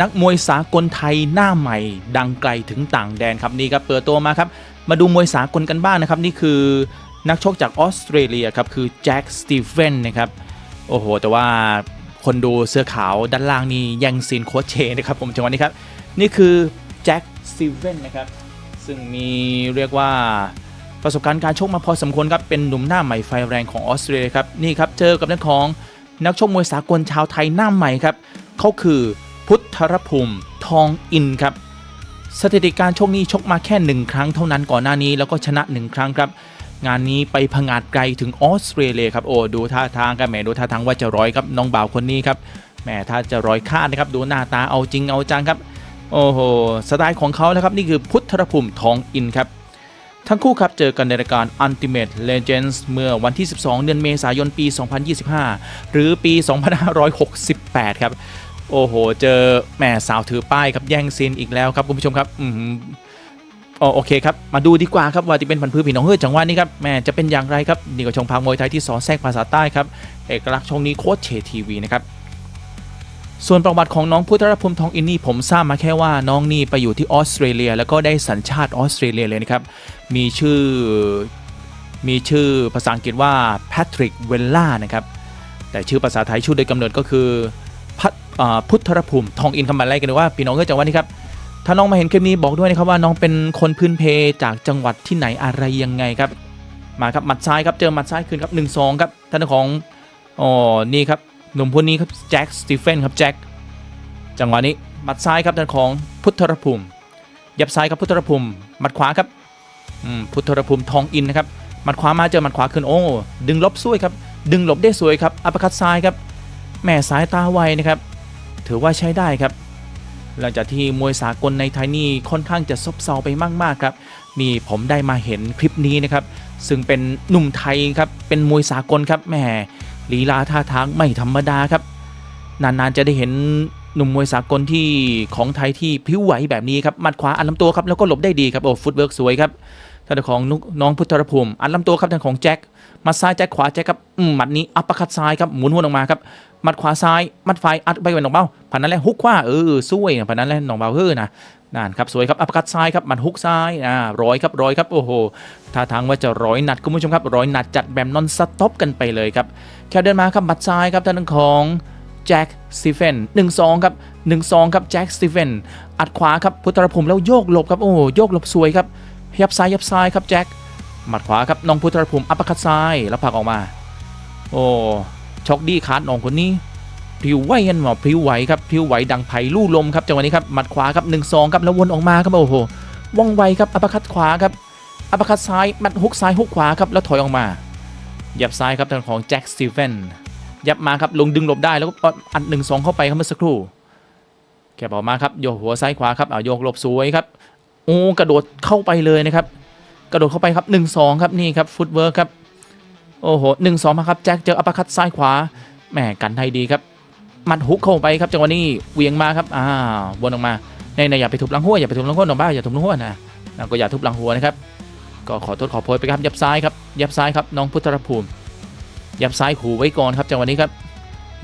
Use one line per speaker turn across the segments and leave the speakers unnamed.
นักมวยสากลไทยหน้าใหม่ ดังไกลถึงต่างแดนครับนี่ครับเปิดตัวมาครับมาดูมวยสากลกันบ้างนะครับนี่คือนักชกจากออสเตรเลียครับคือแจ็คสตีเฟนนะครับโอ้โห แต่ว่าคนดูเสื้อขาวด้านล่างนี่ยังซีนโคชเชนะครับผมจังหวะนี้ครับนี่คือแจ็คสตีเฟนนะครับซึ่งมีเรียกว่าประสบการณ์การชกมาพอสมควรครับเป็นหนุ่มหน้าใหม่ไฟแรงของออสเตรเลียครับนี่ครับเจอกับนักของนักชกมวยสากลชาวไทยหน้าใหม่ครับเขาคือ พุทธรภูมิทองอินครับ สถิติการชกนี้ชกมาแค่หนึ่งครั้งเท่านั้นก่อนหน้านี้แล้วก็ชนะหนึ่งครั้งครับ งานนี้ไปผงาดไกลถึงออสเตรเลียครับโอ้ดูท่าทางกันแหมดูท่าทางว่าจะร้อยครับน้องบ่าวคนนี้ครับแหมถ้าจะร้อยคาดนะครับดูหน้าตาเอาจริงเอาจังครับโอ้โหสไตล์ของเขาแล้วครับนี่คือพุทธรภูมิทองอินครับทั้งคู่ครับเจอกันในรายการ Ultimate Legends เมื่อวันที่ 12 เดือนเมษายนปี 2025 หรือปี 2568 ครับ โอ้โห เจอแหม่สาวถือป้ายครับแย่งซีนอีกแล้วครับคุณผู้ชมครับ อืมอ๋อโอเคครับ มาดูดีกว่าครับว่าจะเป็นพันธุ์พืชผีน้องเฮ้ยจังหวะนี้ครับแหม่จะเป็นอย่างไรครับนี่ก็ชงพังมวยไทยที่สอนแทรกภาษาใต้ครับเอกลักษณ์ชงนี้โค้ชเชทีวีนะครับส่วนประวัติของน้องพุทธรภูมิทองอินนี่ผมทราบมาแค่ว่าน้องนี่ไปอยู่ที่ออสเตรเลีย แล้วก็ได้สัญชาติออสเตรเลียเลยนะครับมีชื่อมีชื่อภาษาอังกฤษว่าแพทริกเวลล่านะครับแต่ชื่อภาษาไทยชื่อโดยกำเนิดก็คือ พุทธรภูมิทองอินคำบันไล่กันเลยว่าพี่น้องก็จังหวัดนี้ครับถ้าน้องมาเห็นคลิปนี้บอกด้วยนะครับว่าน้องเป็นคนพื้นเพจากจังหวัดที่ไหนอะไรยังไงครับ มาครับหมัดซ้ายครับเจอหมัดซ้ายคืนครับ1นสองครับท่านของอ๋อนี่ครับหนุ่มคนนี้ครับแจ็คสตีเฟนครับแจ็คจังหวะนี้หมัดซ้ายครับท่านของพุทธรภูมิยับซ้ายครับพุทธรภูมิหมัดขวาครับอืมพุทธรภูมิทองอินนะครับหมัดขวามาเจอหมัดขวาคืนโอ้ดึงลบสวยครับดึงหลบได้สวยครับอัปเปร์คัตซ้ายครับแม่สายตาไวนะครับ ถือว่าใช้ได้ครับ หลังจากที่มวยสากลในไทยนี่ค่อนข้างจะซบเซาไปมากๆครับนี่ผมได้มาเห็นคลิปนี้นะครับ ซึ่งเป็นหนุ่มไทยครับเป็นมวยสากลครับแหมลีลาท่าทางไม่ธรรมดาครับ นานๆจะได้เห็นหนุ่มมวยสากลที่ของไทยที่พิ้วไหวแบบนี้ครับหมัดขวาอัดลำตัวครับแล้วก็หลบได้ดีครับโอ้ฟุตเวิร์กสวยครับ ท่านของน้องพุทธรภูมิอัดลำตัวครับท่านของแจ็คมัดซ้ายแจ็คขวาแจ็คครับอืมหมัดนี้อัปเปอร์คัตซ้ายครับหมุนหัวออกมาครับหมัดขวาซ้ายหมัดไฟอัดไปเป็นหนองเบ้าผ่านนั้นแหละฮุกขวาเออสวยผ่านนั้นแหละหนองเบ้าเฮ้อนะนั่นครับสวยครับอัปปอร์คัตซ้ายครับหมัดฮุกซ้ายอ่าร้อยครับร้อยครับโอ้โหท่าทางว่าจะร้อยหนัดคุณผู้ชมครับร้อยหนัดจัดแบบนอนสต็อปกันไปเลยครับแค่เดินมาครับหมัดซ้ายครับทางด้านของแจ็คสตีเฟนหนึ่งสองครับหนึ่งสองครับแจ็คสตีเฟนอัดขวาครับพุทธรภูมิแล้วโยกหลบครับโอ้โยกหลบสวยครับ ยับซ้ายยับซ้ายครับแจ็คหมัดขวาครับน้องพุทธรภูมิอัปคัตซ้ายแล้วผักออกมา โอ้ช็อกดี้คาร์ดน้องคนนี้พริ้วไหวกันหมอพริ้วไหวครับพริ้วไหวดังไผ่ลู่ลมครับจังหวะนี้ครับหมัดขวาครับหนึ่งสองครับแล้ววนออกมาครับโอ้โหว่องไวครับอัปคัตขวาครับอัปคัตซ้ายหมัดฮุกซ้ายฮุกขวาครับแล้วถอยออกมายับซ้ายครับทางของแจ็คสตีเฟนยับมาครับลงดึงหลบได้แล้วก็อัดหนึ่งสองเข้าไปครับเมื่อสักครู่แกบอกมาครับโยกหัวซ้ายขวาครับเอาโยกหลบสวยครับ โอ้กระโดดเข้าไปเลยนะครับ กระโดดเข้าไปครับหนึ่งสองครับนี่ครับฟุตเวิร์คครับโอ้โหหนึ่งสองมาครับแจ็คเจออัปคัตซ้ายขวาแหมกันไทยดีครับมัดฮุกเข้าไปครับจังหวะนี้เวียงมาครับอ่าวนออกมาในในอย่าไปทุบลังหัวอย่าไปทุบลังหัวหนองบ้าอย่าทุบลังหัวนะแล้วก็อย่าทุบลังหัวนะครับก็ขอโทษขอโพยไปครับยับซ้ายครับยับซ้ายครับน้องพุทธรภูมิยับซ้ายขู่ไว้ก่อนครับจังหวะนี้ครับ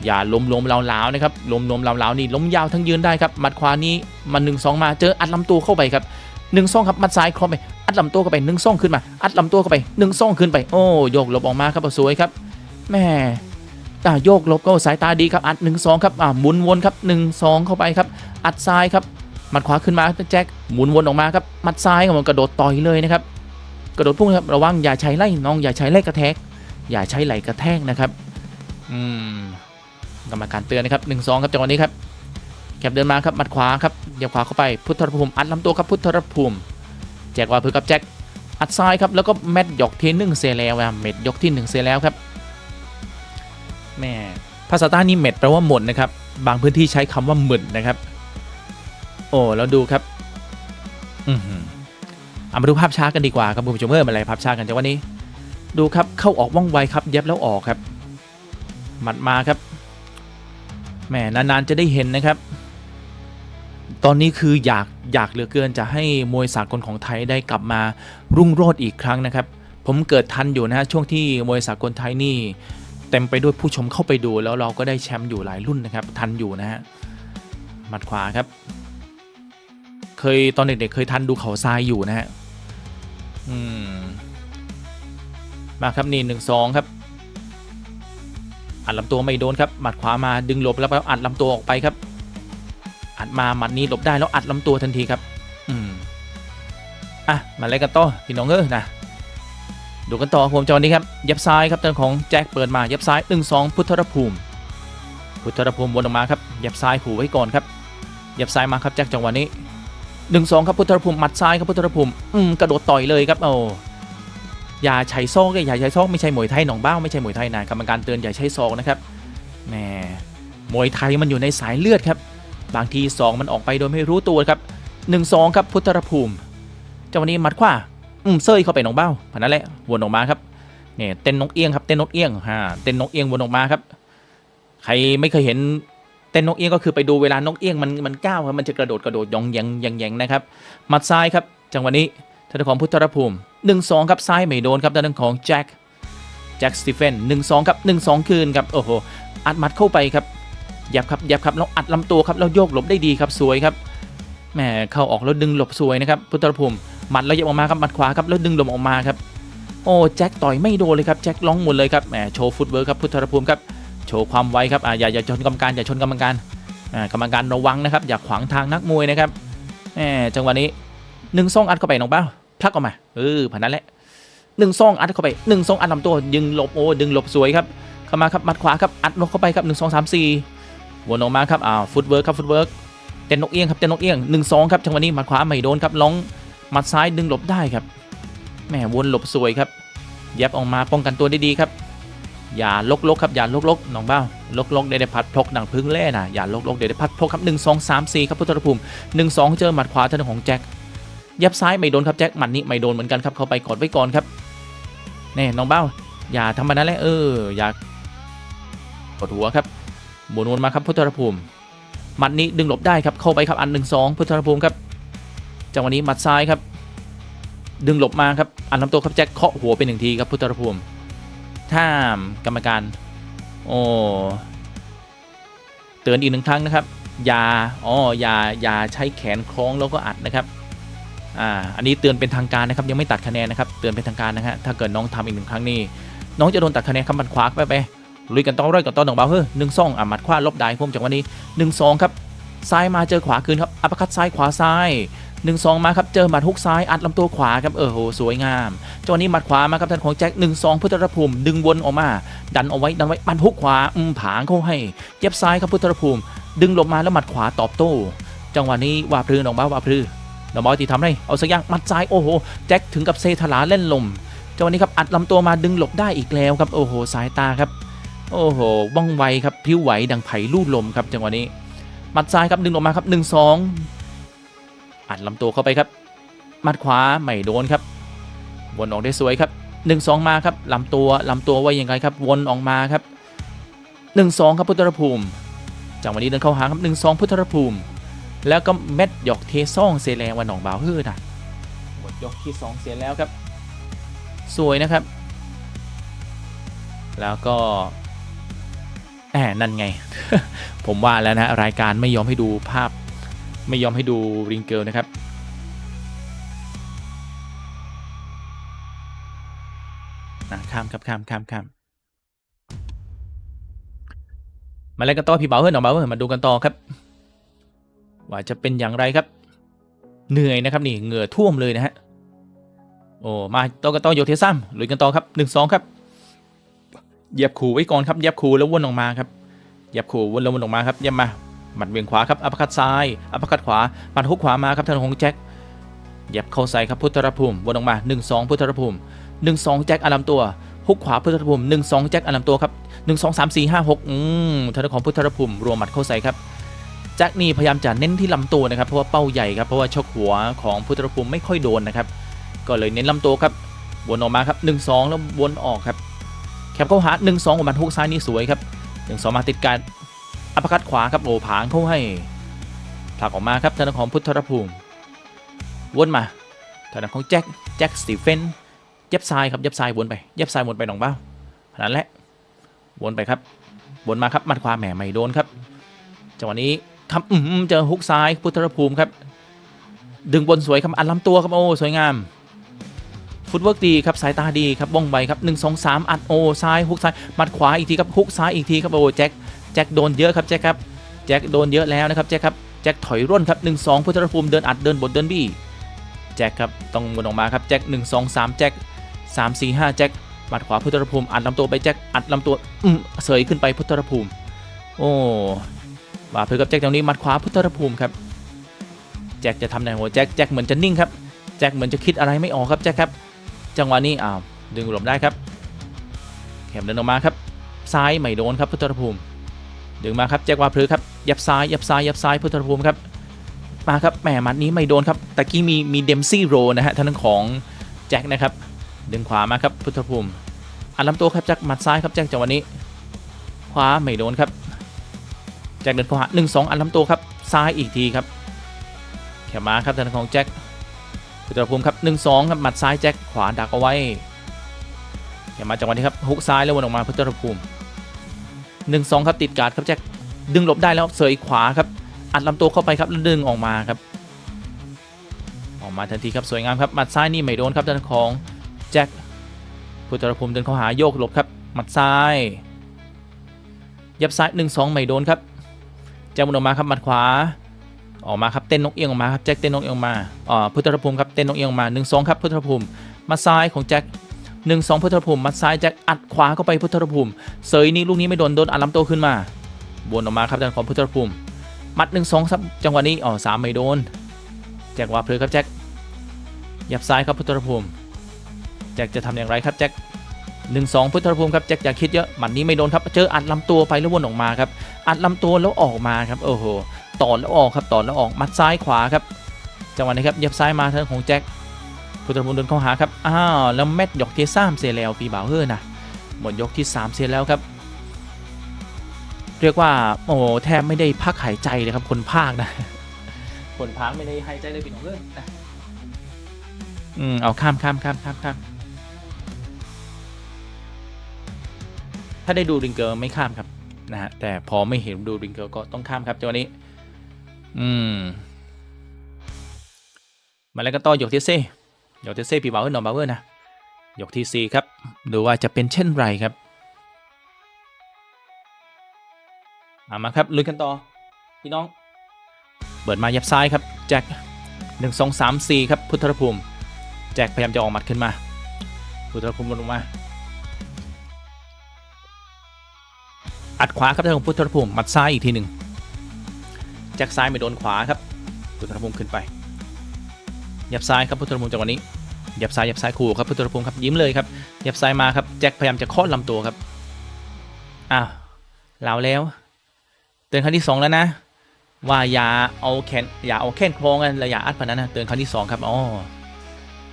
อย่าล้มล้มๆลาๆนะครับล้มล้มๆลาๆนี่ล้มยาวทั้งยืนได้ครับมัดขวานี้มันหนึ่งสองมาเจออัดลำตัวเข้าไปครับ หนึ่งสองครับมัดซ้ายครอบไปอัดลำตัวเข้าไปหนึ่งสองขึ้นมา อัดลำตัวเข้าไปหนึ่งสองขึ้นไปโอ้โยกหลบออกมาครับสวยครับแม่อ่าโยกลบก็สายตาดีครับอัดหนึ่งสองครับอ่าหมุนวนครับหนึ่งสองเข้าไปครับ อัดซ้ายครับมัดขวาขึ้นมาแจ็คหมุนวนออกมาครับมัดซ้ายครับมันกระโดดต่อยเลยนะครับกระโดดพุ่งครับระวังอย่าใช้ไล่น้องอย่าใช้ไล่กระแทก อย่าใช้ไหลกระแทกนะครับอืมกรรมการเตือนนะครับหนึ่งสองครับจังหวะนี้ครับ แคบเดินมาครับหมัดขวาครับเหยียบขวาเข้าไปพุทธรภูมิอัดลำตัวครับพุทธรภูมิแจกว่าเพื่อกับแจ็คอัดซ้ายครับแล้วก็แมตยกที่หนึ่งเซแล้วอะเม็ดยกที่หนึ่งเซแล้วครับแม่ภาษาใต้นี่เม็ดแปลว่าหมดนะครับ บางพื้นที่ใช้คำว่าหมื่นนะครับ โอ้แล้วดูครับ อือเอามาดูภาพช้ากันดีกว่าครับคุณผู้ชมเพิ่อะไรภาพช้ากันจากวันนี้ ดูครับเข้าออกว่องไวครับ เย็บแล้วออกครับหมัดมาครับแหมนานๆจะได้เห็นนะครับ ตอนนี้คืออยากอยากเหลือเกินจะให้มวยสากลของไทยได้กลับมารุ่งโรจน์อีกครั้งนะครับ ผมเกิดทันอยู่นะฮะช่วงที่มวยสากลไทยนี่ เต็มไปด้วยผู้ชมเข้าไปดู แล้วเราก็ได้แชมป์อยู่หลายรุ่นนะครับทันอยู่นะฮะหมัดขวาครับ เคยตอนเด็กๆเคยทันดูเขาทรายอยู่นะฮะอืมมาครับนี่หนึ่งสองครับอัดลำตัวไม่โดนครับหมัดขวามาดึงหลบแล้วก็อัดลำตัวออกไปครับ อัดมาหมัดนี้หลบได้แล้วอัดลำตัวทันทีครับ อืมอะมาเล่นกันต่อพี่น้องเอ้ยนะดูกันต่อครับผมจอนี้ครับยับซ้ายครับทางของแจ็คเปิดมายับซ้าย1 2พุทธรภูมิ พุทธรภูมิวนออกมาครับยับซ้ายขู่ไว้ก่อนครับยับซ้ายมาครับแจ็คจังหวะนี้1 2ครับพุทธรภูมิหมัดซ้ายครับพุทธรภูมิอืมกระโดดต่อยเลยครับโอ้อย่าใช้ซอกเลยอย่าใช้ซอกไม่ใช่มวยไทยหนองบ้าไม่ใช่มวยไทยนะกรรมการเตือนอย่าใช้ซอกนะครับแหมมวยไทยมันอยู่ในสายเลือดครับ บางทีซองมันออกไปโดยไม่รู้ตัวครับ 1 2 ครับพุทธรภูมิจังหวะนี้มัดขวาอืมเซยเข้าไปหนองเบ้าผ่านนั่นแหละวนออกมาครับเนี่ยเต้นนกเอี้ยงครับเต้นนกเอี้ยงฮะเต้นนกเอี้ยงวนออกมาครับ ใครไม่เคยเห็นเต้นนกเอี้ยงก็คือไปดูเวลานกเอี้ยงมันมันก้าวครับมันจะกระโดดกระโดดยองแยงแยงแยงนะครับหมัดซ้ายครับ จังหวะนี้ทางด้านของพุทธรภูมิ1นสองครับซ้ายไม่โดนครับทางด้านของแจ็คแจ็คสตีเฟนหนึ่งสองครับหนึ่งสองคืนครับโอ้โหอัดมัดเข้าไปครับ ยับครับยับครับแล้วอัดลำตัวครับแล้วโยกหลบได้ดีครับสวยครับแหมเข้าออกแล้วดึงหลบสวยนะครับพุทธรภูมิหมัดแล้วยับออกมาครับหมัดขวาครับแล้วดึงหลมออกมาครับโอ้แจ็คต่อยไม่โดนเลยครับแจ็คร้องหมดเลยครับแหมโชว์ฟุตเวิร์คครับพุทธรภูมิครับโชว์ความไวครับอ่าอย่าอย่าชนกรรมการอย่าชนกรรมการอ่ากรรมการระวังนะครับอย่าขวางทางนักมวยนะครับแหมจังหวะนี้หนึ่งซองอัดเข้าไปน้องเป้าพลักออกมาเออผ่านนั้นแหละหนึ่งซองอัดเข้าไปหนึ่งซองอัดลำตัวดึงหลบโอ้ดึงหลบสวยครับเข้ามาครับหมัดขวาครับอัดลงเข้าไปครับหนึ่งสองสามสี่ วนออกมาครับอ่าฟุตเวิร์คครับฟุตเวิร์คเต้นนกเอี้ยงครับเต้นนกเอี้ยงหนึ่งสองครับจังหวะนี้มัดขวาไม่โดนครับล้องมัดซ้ายดึงหลบได้ครับแหมวนหลบสวยครับย็บออกมาป้องกันตัวได้ดีครับ อย่าลกลกครับอย่าลกลกน้องเบ้าลกลกเดี๋ยวได้พัดพกดังพึ่งแล่นะอย่าลกลกเดี๋ยวได้พัดพกครับหนึ่งสองสามสี่ครับพุทธรภูมิหนึ่งสองเจอหมัดขวาทางด้านของแจ็คย็บซ้ายไม่โดนครับแจ็คหมัดนี้ไม่โดนเหมือนกันครับเข้าไปกอดไว้ก่อนครับแน่น้องเบ้าอย่าทำแบบนั้นแหละเอออย่ากดหัวครับ บนวนมาครับพุทธรภูมิหมัดนี้ดึงหลบได้ครับเข้าไปครับอันหนึ่งสองพุทธรภูมิครับจังหวะนี้หมัดซ้ายครับ ดึงหลบมาครับอันลำตัวครับแจ็คเคาะหัวไปหนึ่งทีครับพุทธรภูมิถ้ากรรมการโอ้เตือนอีกหนึ่งครั้งนะครับยาอ๋อยายาใช้แขนคล้องแล้วก็อัดนะครับอ่าอันนี้เตือนเป็นทางการนะครับยังไม่ตัดคะแนนนะครับเตือนเป็นทางการนะฮะถ้าเกิดน้องทำอีกหนึ่งครั้งนี่น้องจะโดนตัดคะแนนครับหมัดขวาไปไป ลุยกันต่อร้อยกันต่อหนึ่งเบาเฮ้ยหนึ่งสองอะหมัดขวาลบได้ผมจากวันนี้หนึ่งสองครับซ้ายมาเจอขวาคืนครับอัปคัดซ้ายขวาซ้ายหนึ่งสองมาครับ เจอหมัดฮุกซ้ายอัดลำตัวขวาครับ เออโหสวยงามจังหวะนี้หมัดขวามาครับท่านของแจ็คหนึ่งสองพุทธรภูมิ ดึงวนออกมา ดันเอาไว้ดันไว้มัดฮุกขวาอืมผางเข้าให้เย็บซ้ายครับพุทธรภูมิ ดึงหลบมาแล้วหมัดขวาตอบโต้ จังหวะนี้วาพลือน้องบ้าวาพลือน้องบ้าวที่ทำได้เอาสักอย่างมัดซ้ายโอ้โหแจ็คถึงกับเซทลาเล่นลมจังหวะนี้ครับอัดลำตัวมาดึงหลบได้อีกแล้วครับโอ้โหสายตาครับ โอ้โหว่องไวครับพิ้วไหวดังไผ่ลู่ลมครับจังหวะนี้หมัดซ้ายครับดึงออกมาครับหนึ่งสองัดลำตัวเข้าไปครับหมัดขวาไม่โดนครับ วนออกได้สวยครับ1นสองมาครับลำตัวลำตัวไว้ยังไงครับวนออกมาครับ1นสองครับพุทธรภูมิจังหวะนี้เดินเข้าหาครับ1นสองพุทธรภูมิ แล้วก็เม็ดหยอกเทซ่องเซแลวันหนองบ่าวเฮือนะหมดยกที่ 2 เสียแล้วครับ สวยนะครับ แล้วก็ แหมนั่นไง ผมว่าแล้วนะรายการไม่ยอมให้ดูภาพ ไม่ยอมให้ดูริงเกิลนะครับอะข้ามครับข้ามข้ามข้ามมาเล่นกันต่อพี่เบาเฮ้ยน้องเบาเฮ้ยมาดูกันต่อครับ ว่าจะเป็นอย่างไรครับ เหนื่อยนะครับนี่เหงื่อท่วมเลยนะฮะโอ้มาต่อกันต่อโยเทซัมลุยกันต่อครับหนึ่งสองครับ เหยียบขู่ไว้ก่อนครับเหยียบขู่แล้ววนออกมาครับเหยียบขู่วนแล้ววนออกมาครับเยี่ยมมาหมัดเวียงขวาครับอัปคัดซ้ายอัปคัดขวาหมัดฮุกขวามาครับทางของแจ็คเหยียบเข้าใส่ครับพุทธรภูมิวนออกมาหนึ่งสองพุทธรภูมิหนึ่งสองแจ็คอารัมตัวฮุกขวาพุทธรภูมิหนึ่งสองแจ็คอารัมตัวครับหนึ่งสองสามสี่ห้าหกอืมทางของพุทธรภูมิรวมหมัดเข้าใส่ครับแจ็คนี่พยายามจะเน้นที่ลำตัวนะครับเพราะว่าเป้าใหญ่ครับเพราะว่าชกหัวของพุทธรภูมิไม่ค่อยโดนนะครับก็เลยเน้นลำตัวครับวนออกมาครับหนึ่งสองแล้ววนออกครับ แคปเข้าหาหนึ่งสองของมันฮุกซ้ายนี่สวยครับหนึ่งสองมาติดกันอัปคัดขวาครับโอ้ผางเข้าให้ผลักออกมาครับทางด้านของพุทธรภูมิวนมาทางด้านของแจ็คแจ็คสตีเฟนเย็บซ้ายครับเย็บซ้ายวนไปเย็บซ้ายวนไปหนองเบ้าขนาดนั้นแหละวนไปครับวนมาครับมัดขวาแหมไม่โดนครับจังหวะนี้ครับอืมเจอฮุกซ้ายพุทธรภูมิครับ ดึงบนสวยครับอัดลำตัวครับโอ้สวยงาม ฟุตเวิร์กดีครับสายตาดีครับว่องไวครับ1 2 3อัดโอซ้ายฮุกซ้ายหมัดขวาอีกทีครับฮุกซ้ายอีกทีครับโอ้แจ็คแจ็คโดนเยอะครับแจ็คครับแจ็คโดนเยอะแล้วนะครับแจ็คครับแจ็คถอยร่นครับ1 2พุทธภูมิเดินอัดเดินบดเดินบี้แจ็คครับต้องวนออกมาครับแจ็ค1 2 3แจ็ค3 4 5แจ็คหมัดขวาพุทธภูมิอัดลำตัวไปแจ็คอัดลำตัวอืมเสยขึ้นไปพุทธภูมิ โอ้มาเพื่อกับแจ็คตรงนี้หมัดขวาพุทธภูมิครับแจ็คจะทำในหัวแจ็คแจ็คเหมือนจะนิ่งครับแจ็คเหมือนจะคิดอะไรไม่ออกครับแจ็คครับ จังหวะนี้อ้าวดึงหลบได้ครับแขมเดินออกมาครับซ้ายไม่โดนครับพุทธภูมิ ดึงมาครับแจ็ควาพลือครับยับซ้ายยับซ้ายยับซ้ายพุทธภูมิครับมาครับแหมมัดนี้ไม่โดนครับตะกี้มีมีเดมซี่โรนะฮะทางด้านของแจ็คนะครับดึงขวามาครับพุทธภูมิอัดลำตัวครับแจ็คมัดซ้ายครับแจ็คจังหวะนี้ ขวาไม่โดนครับแจ็คเดินเข้าหาหนึ่งสองอัดลำตัวครับซ้ายอีกทีครับแขมาครับทางด้านของแจ็ค พุทธภูมิครับหนึ่งสองครับหมัดซ้ายแจ็คขวาดักเอาไว้อย่ามาจังหวะนี้ครับฮุกซ้ายแล้ววนออกมาพุทธภูมิหนึ่งสองครับติดการ์ดครับแจ็คดึงหลบได้แล้วเสยขวาครับอัดลำตัวเข้าไปครับแล้วดึงออกมาครับ ออกมาทันทีครับสวยงามครับหมัดซ้ายนี่ไม่โดนครับด้านของแจ็คพุทธภูมิเดินเข้าหาโยกหลบครับหมัดซ้ายยับซ้ายหนึ่งสองไม่โดนครับแจ็ควนออกมาครับหมัดขวา ออกมาครับเต้นนกเอียงออกมาครับแจ็คเต้นนกเอียงออกมาอ่าพุทธภูมิครับเต้นนกเอียงออกมา1นสองครับพุทธภูมิมาซ้ายของแจ็ค1นสองพุทธภูมิมาซ้ายแจ็คอัดขวาเข้าไปพุทธภูมิเสยนี่ลูกนี้ไม่โดนโดนอัดลำโตขึ้นมาบนออกมาครับด้านของพุทธภูมิ มัด1นสองครับจังหวะนี้อ๋อสามไม่โดน แจ็คว่าเพลอครับแจ็คยับซ้ายครับพุทธภูมิแจ็คจะทำอย่างไรครับแจ็คหนึ่งสองพุทธภูมิครับแจ็คอย่าคิดเยอะหมัดนี้ไม่โดนครับเจออัดลำตัวไปแล้ววนออกมาครับอัดลำตัวแล้วออกมาครับโอ้โห ต่อแล้วออกครับต่อแล้วออกมัดซ้ายขวาครับจังหวะนี้ครับเยับซ้ายมาทางของแจ็คพุทธภูมิเดินเข้าหาครับอ้าวแล้วแมตยกเทซ้ำเสียแล้วปีบ่าวเฮ้อนะหมดยกที่3เสียแล้วครับ เรียกว่าโอ้แทบไม่ได้พักหายใจเลยครับคนภาคนะคนพักไม่ได้หายใจเลยปีน้องเฮ้อนะอืมเอาข้ามข้ามข้ามข้ามข้ามถ้าได้ดูริงเกอร์ไม่ข้ามครับนะฮะแต่พอไม่เห็นดูริงเกอร์ก็ต้องข้ามครับจังหวะนี้ อืมมาแล้วก็ต่อยกที่เซ่ยกที่เซ่พี่บาวเออร์นอนบาวเวอร์นะยกทีซีครับดูว่าจะเป็นเช่นไรครับเอามาครับลุยกันต่อพี่น้อง เปิดมายับซ้ายครับแจ็คหนึ่งสองสามสี่ครับพุทธภูมิแจ็คพยายามจะออกหมัดขึ้นมา พุทธภูมิลงมา อัดขวาครับทางของพุทธภูมิหมัดซ้ายอีกทีหนึ่ง จ็คซ้ายไม่โดนขวาครับพุทธภูมิขึ้นไปยับซ้ายครับพุทธภูมิจังหวะนี้ยับซ้ายยับซ้ายขู่ครับพุทธภูมิครับยิ้มเลยครับยับซ้ายมาครับแจ็คพยายามจะเคาะลำตัวครับอ้าวลาวแล้ว เตือนครั้งที่สองแล้วนะ ว่าอย่าเอาแขนอย่าเอาแขนโคล้งกันและอย่าอัดผ่านนั้นนะเตือนครั้งที่สองครับอ๋อ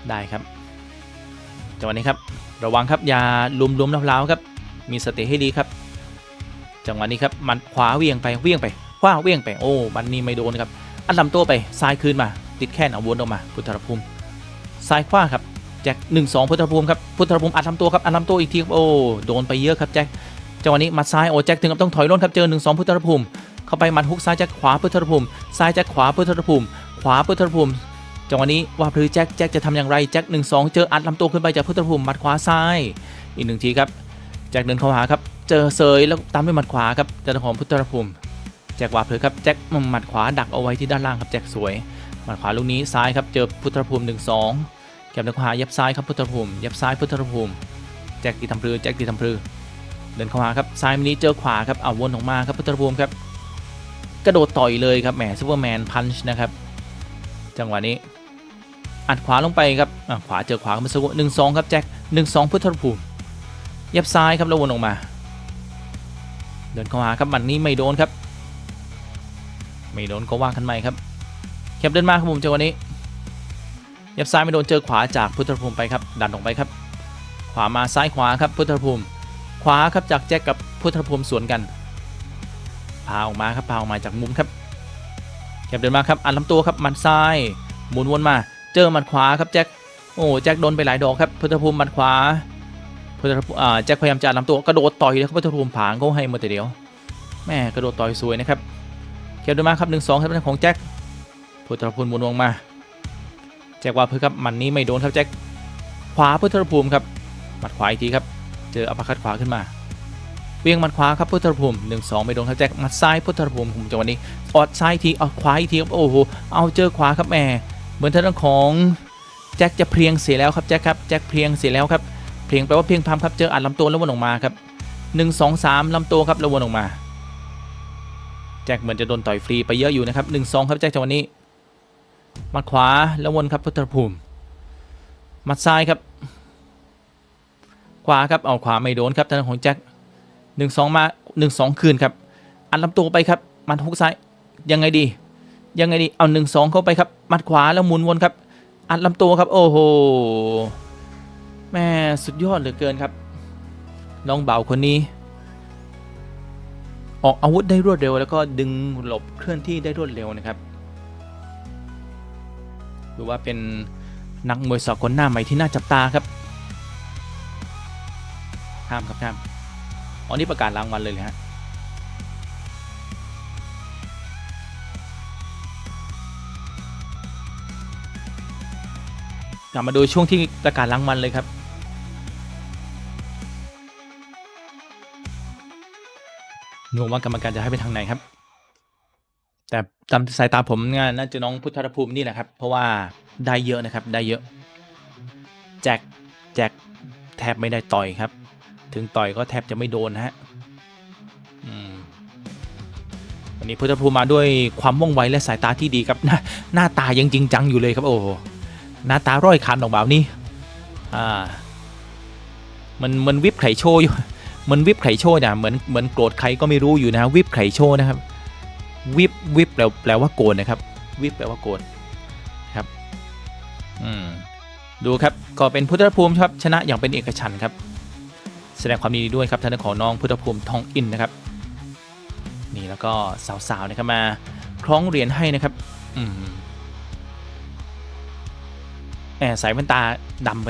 ได้ครับจังหวะนี้ครับระวังครับอย่าลุมลุมๆล้าวๆครับ มีสติให้ดีครับ จังหวะนี้ครับมันขวาเวียงไปเวียงไป ขวาเวียงไปโอ้มันนี่ไม่โดนครับอัดลำตัวไปซ้ายคืนมา ติดแค่นเอาวนออกมา พุทธภูมิซ้ายขวาครับแจ็คหนึ่งสองพุทธภูมิครับพุทธภูมิอัดลำตัวครับอัดลำตัวอีกทีครับโอ้โดนไปเยอะครับแจ็คจังหวะนี้มาซ้ายโอ้แจ็คถึงกับต้องถอยร่นครับเจอหนึ่งสองพุทธภูมิเข้าไปมัดฮุกซ้ายแจ็คขวาพุทธภูมิซ้ายแจ็คขวาพุทธภูมิ ขวาพุทธภูมิจังหวะนี้ว่าพลือแจ็คแจ็คจะทำอย่างไรแจ็คหนึ่งสองเจออัดลำตัวขึ้นไปจากพุทธภูมิมัดขวาซ้ายอีกหนึ่งทีครับแจ็คเดินเข้าหาครับเจอเซยแล้วตามด้วยมัดขวาครับจากของพุทธภูมิ จ็คว่าเพลครับแจ็คหมัดขวาดักเอาไว้ที่ด้านล่างครับแจ็คสวยหมัดขวาลูกนี้ซ้ายครับเจอพุทธภูมิ1 2แกมเดินเข้าหายับซ้ายครับพุทธภูมิยับซ้ายพุทธภูมิแจ็คตีทำพลือแจ็คตีทำพลือเดินเข้าหาครับซ้ายมินี้เจอขวาครับเอาวนออกมาครับพุทธภูมิครับกระโดดต่อยเลยครับแหมซูเปอร์แมนพันช์นะครับจังหวะนี้อัดขวาลงไปครับอะขวาเจอขวามื่อสักครู่หนึ่งสองครับแจ็คหนึ่งสองพุทธภูมิยับซ้ายครับแล้ววนออกมา เดินเข้าหาครับมัดนี้ไม่โดนครับ ไม่โดนก็ว่ากันใหม่ครับแคบเดินมาครับผมจังหวะนี้ยับซ้ายไม่โดนเจอขวาจากพุทธภูมิไปครับ ดันออกไปครับ ขวามาซ้ายขวาครับพุทธภูมิ ขวาครับจากแจ็คกับพุทธภูมิสวนกัน พาออกมาครับพาออกมาจากมุมครับแคบเดินมาครับอันลำตัวครับหมัดซ้ายหมุนวนมา เจอหมัดขวาครับแจ็คโอ้แจ็คโดนไปหลายดอกครับพุทธภูมิหมัดขวาพุทธภูมิแจ็คพยายามจะอัดลำตัวกระโดดต่อยเลยครับพุทธภูมิผางเขาให้มาแต่เดียวแม่กระโดดต่อยสวยนะครับ เก็บด้วยมาครับหนึ่งสองครับเป็นของแจ็คพุทธภูมิหมุนวงมา แจ็คว่าเพื่อครับมันนี้ไม่โดนครับแจ็คขวาพุทธภูมิครับหมัดขวาอีกทีครับ เจออัปคัดขวาขึ้นมาเวียงหมัดขวาครับพุทธภูมิหนึ่งสองไม่โดนครับแจ็คหมัดซ้ายพุทธภูมิผมจังหวะนี้ออดซ้ายทีเอาขวาอีกทีครับโอ้โหเอาเจอขวาครับแหมเหมือนทางด้านของแจ็คจะเพียงเสียแล้วครับแจ็คครับแจ็คเพียงเสียแล้วครับเพียงแปลว่าเพียงพำครับเจออัดลำตัวแล้ววนออกมาครับหนึ่งสองสามลำตัวครับแล้ววนออกมา แจ็คเหมือนจะโดนต่อยฟรีไปเยอะอยู่นะครับหนึ่งสองครับแจ็คจังหวะนี้มัดขวาแล้ววนครับพุทธภูมิมัดซ้ายครับ ขวาครับเอาขวาไม่โดนครับทางของแจ็คหนึ่งสองมาหนึ่งสองคืนครับอันลำตัวไปครับมัดฮุกซ้ายยังไงดี ยังไงดีเอาหนึ่งสองเข้าไปครับมัดขวาแล้วหมุนวนครับ อัดลำตัวครับโอ้โหแม่สุดยอดเหลือเกินครับ น้องเบาคนนี้ ออกอาวุธได้รวดเร็ว แล้วก็ดึงหลบเคลื่อนที่ได้รวดเร็วนะครับถือว่าเป็นนักมวยสากลหน้าใหม่ที่น่าจับตาครับห้ามครับห้ามอ๋อนี่ประกาศรางวัลเลยเลยฮะกลับมาดูช่วงที่ประกาศรางวัลเลยครับ งงว่ากรรมการจะให้ไปทางไหนครับ แต่ตามสายตาผมน่าจะน้องพุทธภูมินี่แหละครับ เพราะว่าได้เยอะนะครับ ได้เยอะ แจ็คแจ็คแทบไม่ได้ต่อยครับ ถึงต่อยก็แทบจะไม่โดนนะฮะอืมวันนี้พุทธภูมิมาด้วยความว่องไวและสายตาที่ดีครับหน้าหน้าตายังจริงจังอยู่เลยครับ โอ้โหหน้าตาร้อยคันออกแบบนี้อ่ามันมันวิบไข่โชว์อยู่ มันวิบไข่โชว์เนี่ยเหมือนเหมือนโกรธใครก็ไม่รู้อยู่นะวิบไข่โชว์นะครับ วิบวิบแปลแปลว่าโกรธนะครับ วิบแปลว่าโกรธครับ อืมดูครับก็เป็นพุทธภูมิครับชนะอย่างเป็นเอกฉันท์ครับ แสดงความดีด้วยครับท่านของน้องพุทธภูมิทองอินนะครับนี่แล้วก็สาวๆนะครับมาคล้องเหรียญให้นะครับอืมแหมใส่แว่นตาดำเป็น